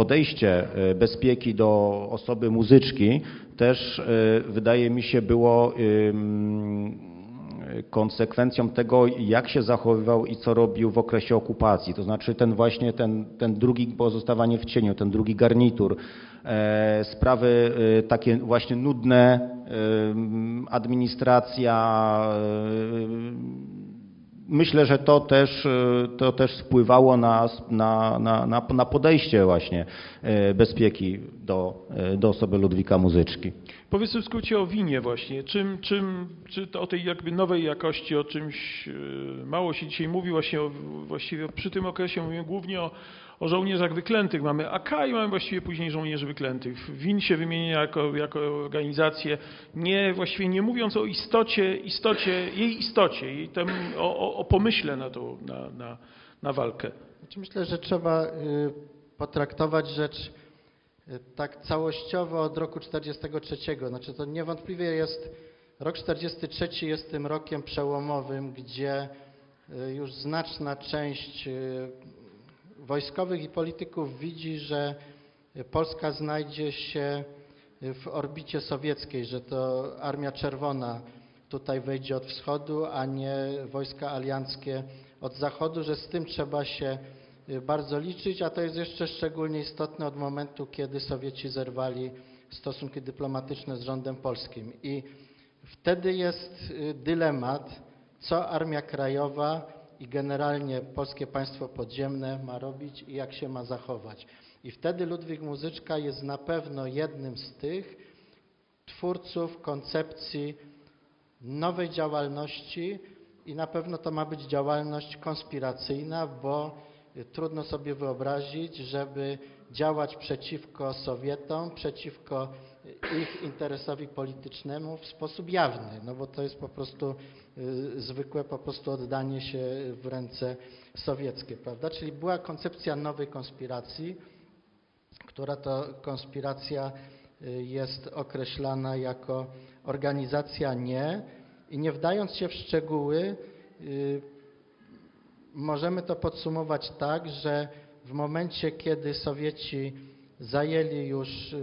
podejście e, bezpieki do osoby muzyczki też e, wydaje mi się było konsekwencją tego, jak się zachowywał i co robił w okresie okupacji. To znaczy ten właśnie, ten, ten drugi pozostawanie w cieniu, ten drugi garnitur, e, sprawy takie właśnie nudne, administracja, Myślę, że to też, e, to też wpływało na, na, na, na podejście właśnie e, bezpieki do, e, do osoby Ludwika Muzyczki. Powiedzmy w skrócie o winie właśnie. Czym, czym, czy to o tej jakby nowej jakości, o czymś mało się dzisiaj mówi właśnie o, właściwie przy tym okresie mówimy głównie o, o żołnierzach wyklętych. Mamy AK i mamy właściwie później żołnierzy wyklętych. WIN się wymienia jako, jako organizację, nie, właściwie nie mówiąc o istocie, istocie jej istocie, jej tem, o, o, pomyśle na, to, na, na, na walkę. Znaczy myślę, że trzeba y, potraktować rzecz y, tak całościowo od roku 43. Znaczy to niewątpliwie jest, rok 43 jest tym rokiem przełomowym, gdzie y, już znaczna część wojskowych i polityków widzi, że Polska znajdzie się w orbicie sowieckiej, że to Armia Czerwona tutaj wejdzie od wschodu, a nie wojska alianckie od zachodu, że z tym trzeba się bardzo liczyć, a to jest jeszcze szczególnie istotne od momentu, kiedy Sowieci zerwali stosunki dyplomatyczne z rządem polskim. I wtedy jest dylemat, co Armia Krajowa i generalnie polskie państwo podziemne ma robić i jak się ma zachować. I wtedy Ludwik Muzyczka jest na pewno jednym z tych twórców koncepcji nowej działalności i na pewno to ma być działalność konspiracyjna, bo trudno sobie wyobrazić, żeby działać przeciwko Sowietom, przeciwko ich interesowi politycznemu w sposób jawny, no bo to jest po prostu y, zwykłe po prostu oddanie się w ręce sowieckie, prawda? Czyli była koncepcja nowej konspiracji, która to konspiracja y, jest określana jako organizacja nie i nie wdając się w szczegóły, y, możemy to podsumować tak, że w momencie, kiedy Sowieci zajęli już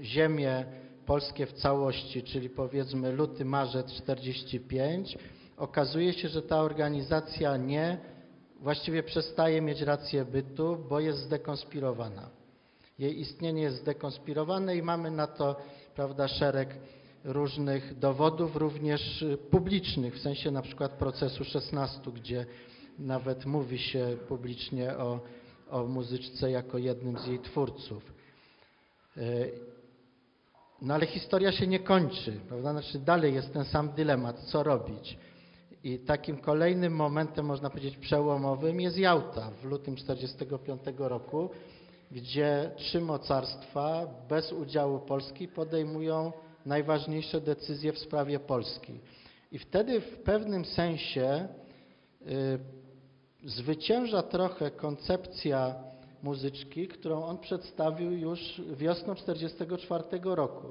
ziemie polskie w całości, czyli powiedzmy luty, marzec 45, okazuje się, że ta organizacja nie, właściwie przestaje mieć rację bytu, bo jest zdekonspirowana. Jej istnienie jest zdekonspirowane i mamy na to prawda, szereg różnych dowodów, również publicznych, w sensie na przykład procesu 16, gdzie nawet mówi się publicznie o, o muzyczce jako jednym z jej twórców. No ale historia się nie kończy, prawda? Znaczy dalej jest ten sam dylemat, co robić. I takim kolejnym momentem, można powiedzieć przełomowym jest Jałta w lutym 1945 roku, gdzie trzy mocarstwa bez udziału Polski podejmują najważniejsze decyzje w sprawie Polski. I wtedy w pewnym sensie y, zwycięża trochę koncepcja muzyczki, którą on przedstawił już wiosną 1944 roku.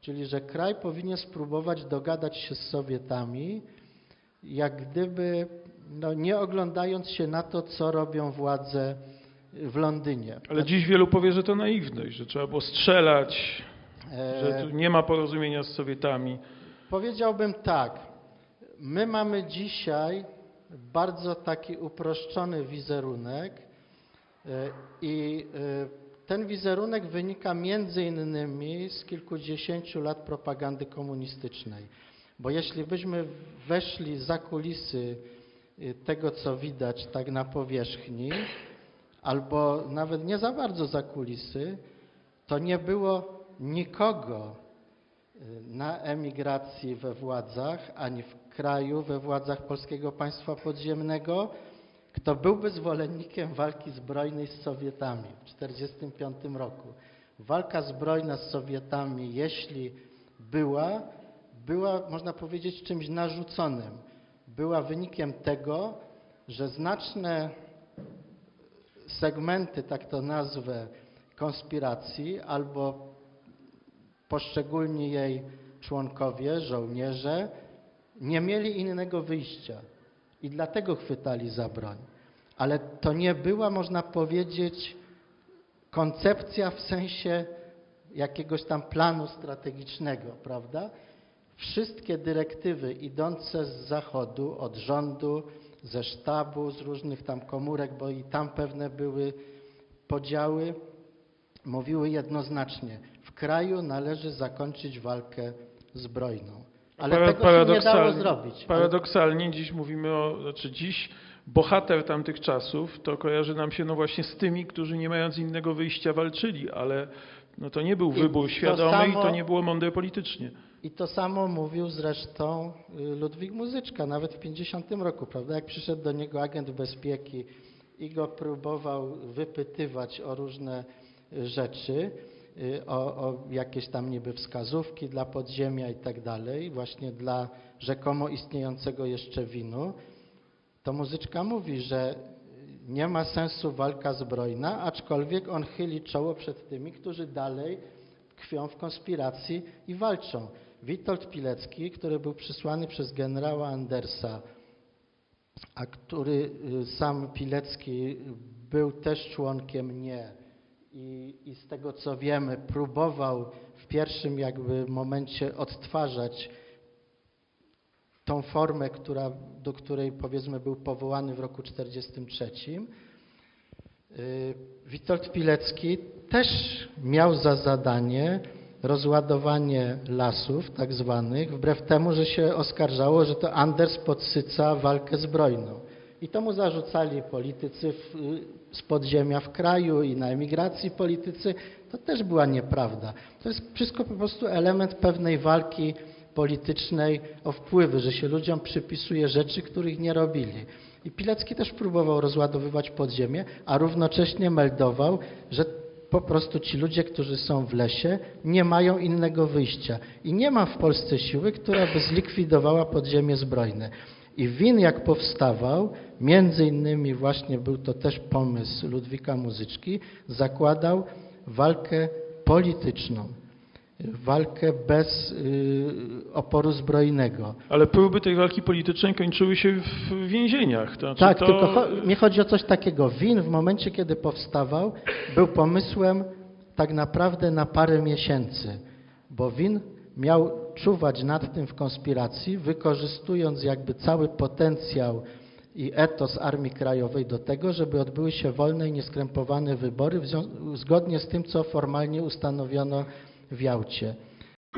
Czyli, że kraj powinien spróbować dogadać się z Sowietami, jak gdyby no, nie oglądając się na to, co robią władze w Londynie. Ale dziś wielu powie, że to naiwność, że trzeba było strzelać, e... że nie ma porozumienia z Sowietami. Powiedziałbym tak. My mamy dzisiaj bardzo taki uproszczony wizerunek, E, I e, ten wizerunek wynika między innymi z kilkudziesięciu lat propagandy komunistycznej. Bo jeśli byśmy weszli za kulisy e, tego, co widać tak na powierzchni, albo nawet nie za bardzo za kulisy, to nie było nikogo na emigracji we władzach, ani w kraju we władzach Polskiego Państwa Podziemnego, kto byłby zwolennikiem walki zbrojnej z Sowietami w 1945 roku. Walka zbrojna z Sowietami, jeśli była, była, można powiedzieć, czymś narzuconym. Była wynikiem tego, że znaczne segmenty, tak to nazwę, konspiracji albo poszczególni jej członkowie, żołnierze, nie mieli innego wyjścia i dlatego chwytali za broń. Ale to nie była, można powiedzieć, koncepcja w sensie jakiegoś tam planu strategicznego, prawda? Wszystkie dyrektywy idące z zachodu, od rządu, ze sztabu, z różnych tam komórek, bo i tam pewne były podziały, mówiły jednoznacznie, w kraju należy zakończyć walkę zbrojną. Ale Para- tego się nie dało zrobić. Paradoksalnie dziś mówimy o, znaczy dziś bohater tamtych czasów to kojarzy nam się no właśnie z tymi, którzy nie mając innego wyjścia walczyli, ale no to nie był I wybór to świadomy i samo- to nie było mądre politycznie. I to samo mówił zresztą y, Ludwik Muzyczka, nawet w 50 roku, prawda? Jak przyszedł do niego agent bezpieki i go próbował wypytywać o różne rzeczy, o, o jakieś tam niby wskazówki dla podziemia i tak dalej, właśnie dla rzekomo istniejącego jeszcze winu, to Muzyczka mówi, że nie ma sensu walka zbrojna, aczkolwiek on chyli czoło przed tymi, którzy dalej tkwią w konspiracji i walczą. Witold Pilecki, który był przysłany przez generała Andersa, a który y, sam Pilecki był też członkiem nie i, i z tego co wiemy próbował w pierwszym jakby momencie odtwarzać tą formę, która, do której powiedzmy był powołany w roku 1943. Y, Witold Pilecki też miał za zadanie rozładowanie lasów tak zwanych, wbrew temu, że się oskarżało, że to Anders podsyca walkę zbrojną. I to mu zarzucali politycy z podziemia w kraju i na emigracji politycy. To też była nieprawda. To jest wszystko po prostu element pewnej walki politycznej o wpływy, że się ludziom przypisuje rzeczy, których nie robili. I Pilecki też próbował rozładowywać podziemie, a równocześnie meldował, że po prostu ci ludzie, którzy są w lesie, nie mają innego wyjścia. I nie ma w Polsce siły, która by zlikwidowała podziemie zbrojne. I WIN jak powstawał, między innymi właśnie był to też pomysł Ludwika Muzyczki, zakładał walkę polityczną, walkę bez y, oporu zbrojnego. Ale próby tej walki politycznej kończyły się w więzieniach. To znaczy Tak, to... tylko cho- mnie chodzi o coś takiego. WIN w momencie, kiedy powstawał, był pomysłem tak naprawdę na parę miesięcy, bo WIN miał czuwać nad tym w konspiracji, wykorzystując jakby cały potencjał i etos Armii Krajowej do tego, żeby odbyły się wolne i nieskrępowane wybory zgodnie z tym, co formalnie ustanowiono w Jałcie.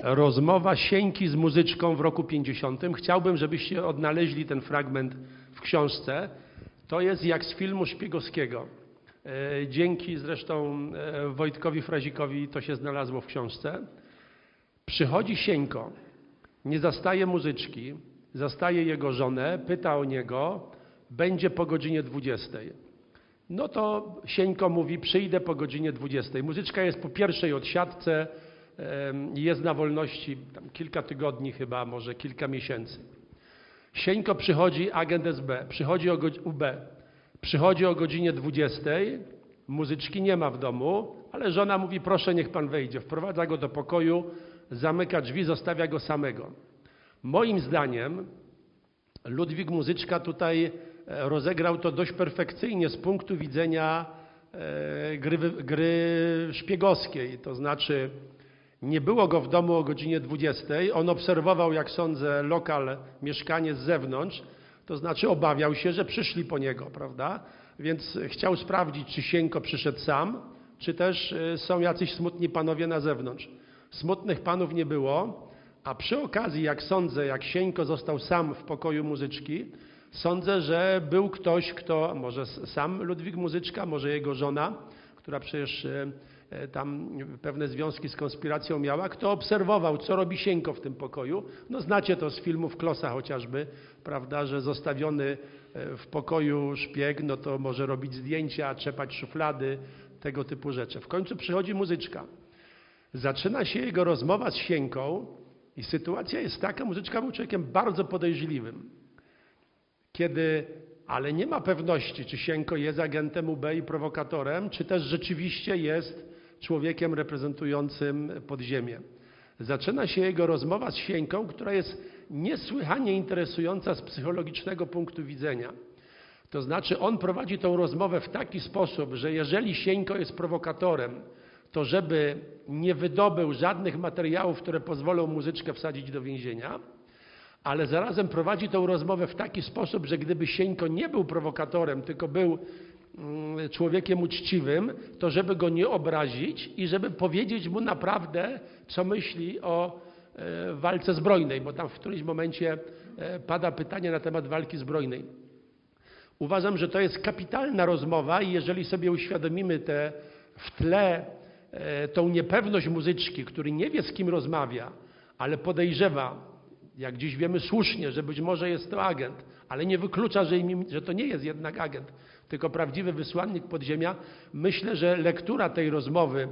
Rozmowa Sieńki z muzyczką w roku 50. Chciałbym, żebyście odnaleźli ten fragment w książce. To jest jak z filmu szpiegowskiego. E, Dzięki zresztą e, Wojtkowi Frazikowi to się znalazło w książce. Przychodzi Sieńko, nie zastaje muzyczki, zastaje jego żonę, pyta o niego, będzie po godzinie 20. No to Sieńko mówi, przyjdę po godzinie 20. Muzyczka jest po pierwszej odsiadce, jest na wolności kilka tygodni chyba, może kilka miesięcy. Sieńko przychodzi, agent SB, przychodzi o UB, przychodzi o godzinie 20, muzyczki nie ma w domu, ale żona mówi, proszę niech pan wejdzie. Wprowadza go do pokoju, zamyka drzwi, zostawia go samego. Moim zdaniem Ludwik Muzyczka tutaj e, rozegrał to dość perfekcyjnie z punktu widzenia e, gry, gry szpiegowskiej. To znaczy, nie było go w domu o godzinie 20. On obserwował, jak sądzę, lokal, mieszkanie z zewnątrz. To znaczy, obawiał się, że przyszli po niego, prawda? Więc chciał sprawdzić, czy Sienko przyszedł sam, czy też e, są jacyś smutni panowie na zewnątrz. Smutnych panów nie było, a przy okazji, jak sądzę, jak Sieńko został sam w pokoju muzyczki, sądzę, że był ktoś, kto, może sam Ludwik Muzyczka, może jego żona, która przecież e, e, tam pewne związki z konspiracją miała, kto obserwował, co robi Sieńko w tym pokoju. No znacie to z filmów Klosa chociażby, prawda, że zostawiony e, w pokoju szpieg, no to może robić zdjęcia, trzepać szuflady, tego typu rzeczy. W końcu przychodzi muzyczka. Zaczyna się jego rozmowa z Sienką i sytuacja jest taka, muzyczka był człowiekiem bardzo podejrzliwym. Kiedy, ale nie ma pewności, czy Sienko jest agentem UB i prowokatorem, czy też rzeczywiście jest człowiekiem reprezentującym podziemie. Zaczyna się jego rozmowa z Sienką, która jest niesłychanie interesująca z psychologicznego punktu widzenia. To znaczy on prowadzi tą rozmowę w taki sposób, że jeżeli Sieńko jest prowokatorem, to żeby nie wydobył żadnych materiałów, które pozwolą muzyczkę wsadzić do więzienia, ale zarazem prowadzi tą rozmowę w taki sposób, że gdyby Sieńko nie był prowokatorem, tylko był mm, człowiekiem uczciwym, to żeby go nie obrazić i żeby powiedzieć mu naprawdę, co myśli o e, walce zbrojnej, bo tam w którymś momencie e, pada pytanie na temat walki zbrojnej. Uważam, że to jest kapitalna rozmowa i jeżeli sobie uświadomimy te w tle tą niepewność muzyczki, który nie wie z kim rozmawia, ale podejrzewa, jak dziś wiemy słusznie, że być może jest to agent, ale nie wyklucza, że, im, że to nie jest jednak agent, tylko prawdziwy wysłannik podziemia, myślę, że lektura tej rozmowy,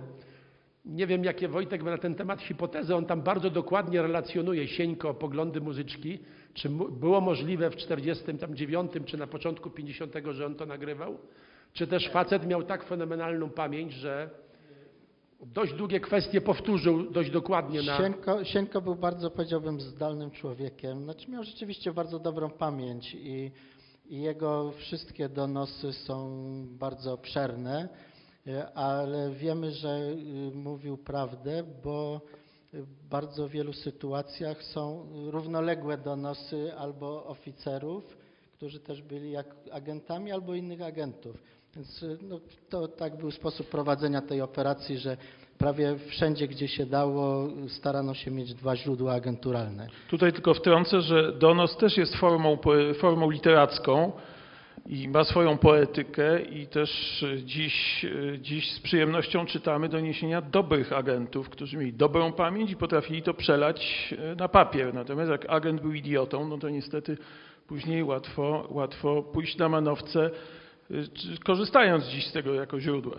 nie wiem jakie Wojtek ma na ten temat hipotezy, on tam bardzo dokładnie relacjonuje Sieńko poglądy muzyczki, czy było możliwe w 49 czy na początku 50, że on to nagrywał, czy też facet miał tak fenomenalną pamięć, że dość długie kwestie powtórzył dość dokładnie na... Sienko, Sienko był bardzo, powiedziałbym, zdolnym człowiekiem. Znaczy miał rzeczywiście bardzo dobrą pamięć i, i jego wszystkie donosy są bardzo obszerne, ale wiemy, że y, mówił prawdę, bo w bardzo wielu sytuacjach są równoległe donosy albo oficerów, którzy też byli jak agentami, albo innych agentów. Więc y, no, to tak był sposób prowadzenia tej operacji, że prawie wszędzie, gdzie się dało, starano się mieć dwa źródła agenturalne. Tutaj tylko wtrącę, że donos też jest formą, formą literacką i ma swoją poetykę i też e, dziś, e, dziś z przyjemnością czytamy doniesienia dobrych agentów, którzy mieli dobrą pamięć i potrafili to przelać na papier. Natomiast jak agent był idiotą, no to niestety później łatwo, łatwo pójść na manowce, korzystając dziś z tego jako źródła.